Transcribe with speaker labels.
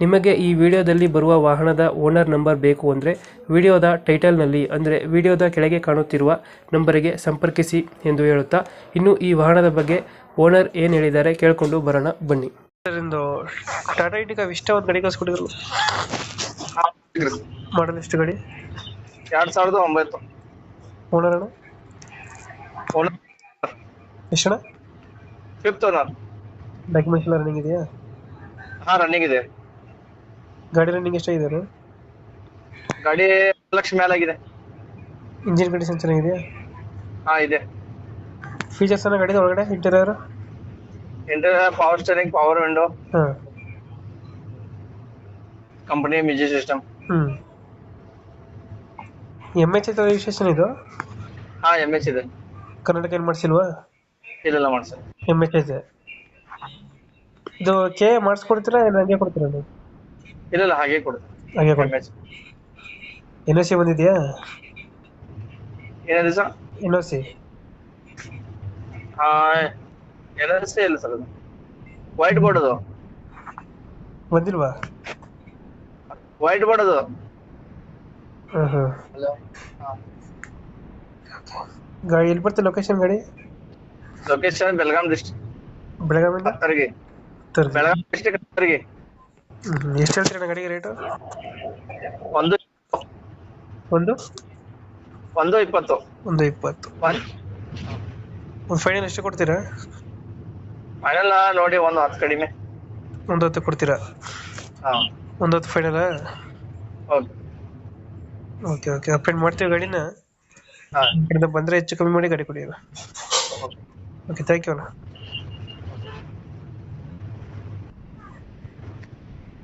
Speaker 1: ನಿಮಗೆ ಈ ವಿಡಿಯೋದಲ್ಲಿ ಬರುವ ವಾಹನದ ಓನರ್ ನಂಬರ್ ಬೇಕು ಅಂದರೆ ವಿಡಿಯೋದ ಟೈಟಲ್ನಲ್ಲಿ ಅಂದರೆ ವಿಡಿಯೋದ ಕೆಳಗೆ ಕಾಣುತ್ತಿರುವ ನಂಬರಿಗೆ ಸಂಪರ್ಕಿಸಿ ಎಂದು ಹೇಳುತ್ತಾ ಇನ್ನು ಈ ವಾಹನದ ಬಗ್ಗೆ ಓನರ್ ಏನು ಹೇಳಿದ್ದಾರೆ ಕೇಳಿಕೊಂಡು ಬರೋಣ ಬನ್ನಿ. ಇದರಿಂದ ಟಾಟಾ ಇಂಡಿಕಾ ಇಷ್ಟ ಒಂದು ಗಾಡಿ ಕಳಿಸ್ಕೊಟ್ಟಿದ್ರು ಮಾಡಲ್ ಎಷ್ಟು ಗಾಡಿ?
Speaker 2: ಎರಡ್ ಸಾವಿರದ ಒಂಬತ್ತು.
Speaker 1: ಓನರ್ ಅಣ್ಣ? ಎಷ್ಟಣ್ಣ
Speaker 2: ಫಿಫ್ತ್ ಓನರ್.
Speaker 1: ಡಾಕ್ಯುಮೆಂಟ್ಸ್ ಎಲ್ಲ ರನ್ನಿಂಗ್ ಇದೆಯಾ?
Speaker 2: ಹಾ ರನ್ನಿಂಗ್ ಇದೆ.
Speaker 1: ಗಾಡಿ ರನ್ನಿಂಗ್ ಎಷ್ಟಾಗಿದೆ
Speaker 2: ಗಾಡಿ ಲಕ್ಷ ಮೇಲಾಗಿದೆ.
Speaker 1: ಇಂಜಿನ್ ಕಂಡೀಷನ್ ಚೆನ್ನಾಗಿದೆಯಾ?
Speaker 2: ಹಾ ಇದೆ.
Speaker 1: ಫೀಚರ್ಸ್ ಎಲ್ಲ ಗಾಡಿ ಒಳಗಡೆ interior
Speaker 2: interior power steering power window
Speaker 1: ಹಾಂ.
Speaker 2: ಕಂಪನಿ ಮ್ಯೂಸಿಕ್ ಸಿಸ್ಟಮ್
Speaker 1: ಹ್ಮ್. ಎಂ ಎಚ್ ರಿಜಿಸ್ಟ್ರೇಷನ್ ಇದು?
Speaker 2: ಹಾ ಎಂ ಎಚ್ ಇದೆ.
Speaker 1: ಕರ್ನಾಟಕ ಏನು ಮಾಡಿಸಿಲ್ವಾ?
Speaker 2: ಇಲ್ಲೆಲ್ಲ ಮಾಡ್ಸ
Speaker 1: ಎಂ ಎಚ್ ಇದೆ. ಇದು ಕೆ ಮಾಡಿಸ್ಕೊಡ್ತೀರಾ ಇಲ್ಲ ಹಂಗೆ ಕೊಡ್ತೀರಾ ನೀವು
Speaker 2: ಇಲ್ಲೆಲ್ಲ ಹಾಗೆ ಕೊಡು.
Speaker 1: ಹಾಗೆ ಕೊಡು. ಎನ್ ಓ ಸಿ ಬಂದಿದ್ಯಾ?
Speaker 2: ಏನಿದೆ ಸರ್?
Speaker 1: N O C?
Speaker 2: ಹಾ ಸಿ ಇಲ್ಲ ಸರ್ ಅದು. ವೈಟ್ ಬೋರ್ಡ್ ಅದು.
Speaker 1: ಬಂದಿಲ್ವಾ?
Speaker 2: ವೈಟ್ ಬೋರ್ಡ್ ಅದು.
Speaker 1: ಗಾಡಿ ಎಲ್ಲಿ ಬರ್ತದೆ ಲೊಕೇಶನ್ ಗಾಡಿ?
Speaker 2: Location Belgaum district
Speaker 1: Belgaum
Speaker 2: Belgaum district
Speaker 1: ಎಷ್ಟು ಹೇಳ್ತೀರಣ್ಣ ಗಾಡಿಗೆ ರೇಟು
Speaker 2: ಒಂದು
Speaker 1: ಒಂದು?
Speaker 2: ಒಂದು ಇಪ್ಪತ್ತು.
Speaker 1: ಒಂದು ಇಪ್ಪತ್ತು.
Speaker 2: ಒಂದ್.
Speaker 1: ಫೈನಲ್ ಎಷ್ಟು ಕೊಡ್ತೀರಾ?
Speaker 2: ಫೈನಲ್ ನೋಡಿ ಒಂದು ಹತ್ತು ಕಡಿಮೆ.
Speaker 1: ಒಂದು ಹತ್ತು ಕೊಡ್ತೀರಾ?
Speaker 2: ಹಾ.
Speaker 1: ಒಂದು ಹತ್ತು ಫೈನಲಾ
Speaker 2: ಓಕೆ
Speaker 1: ಓಕೆ ಓಕೆ ಅಪ್ಡೇಟ್ ಮಾಡ್ತೀವಿ ಗಾಡಿನ.
Speaker 2: ಬಂದ್ರೆ
Speaker 1: ಈ ಕಡೆಯಿಂದ ಬಂದರೆ ಹೆಚ್ಚು ಕಮ್ಮಿ ಮಾಡಿ ಗಾಡಿ ಕೊಡಿ
Speaker 2: ಓಕೆ.
Speaker 1: ಓಕೆ ಥ್ಯಾಂಕ್ ಯು ಅಣ್ಣ.